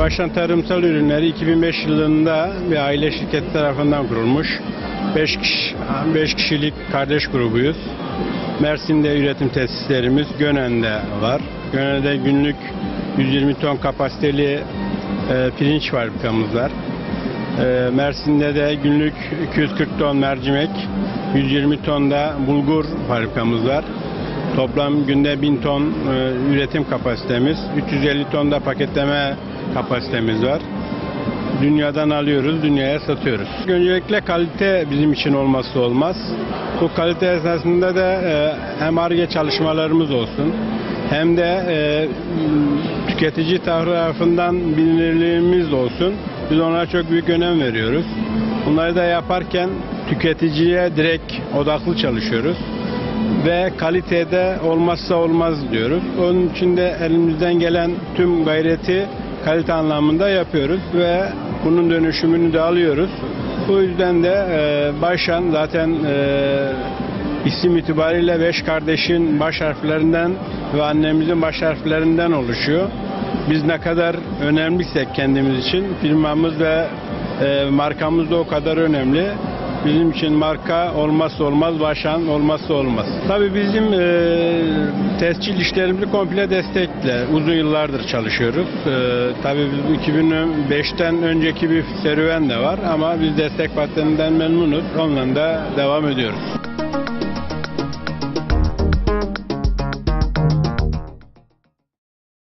Baştan Tarımsal Ürünleri 2005 yılında bir aile şirketi tarafından kurulmuş. 5 kişi, 5 kişilik kardeş grubuyuz. Mersin'de üretim tesislerimiz Gönen'de var. Gönen'de günlük 120 ton kapasiteli e, pirinç fabrikamız var. E, Mersin'de de günlük 240 ton mercimek, 120 ton da bulgur fabrikamız var. Toplam günde 1000 ton e, üretim kapasitemiz, 350 ton da paketleme kapasitemiz var. Dünyadan alıyoruz, dünyaya satıyoruz. Öncelikle kalite bizim için olmazsa olmaz. Bu kalite esasında da e, hem ARGE çalışmalarımız olsun, hem de e, tüketici tarafından bilinirliğimiz olsun. Biz onlara çok büyük önem veriyoruz. Bunları da yaparken tüketiciye direkt odaklı çalışıyoruz ve kalitede olmazsa olmaz diyoruz. Onun için de elimizden gelen tüm gayreti kalite anlamında yapıyoruz ve bunun dönüşümünü de alıyoruz. Bu yüzden de e, Başan zaten e, isim itibariyle beş kardeşin baş harflerinden ve annemizin baş harflerinden oluşuyor. Biz ne kadar önemliysek kendimiz için firmamız ve e, markamız da o kadar önemli. Bizim için marka olmazsa olmaz, başan olmazsa olmaz. Tabii bizim e, tescil işlerimizi komple destekle uzun yıllardır çalışıyoruz. E, tabii biz 2005'ten önceki bir serüven de var ama biz destek partnerinden memnunuz. Onunla da devam ediyoruz.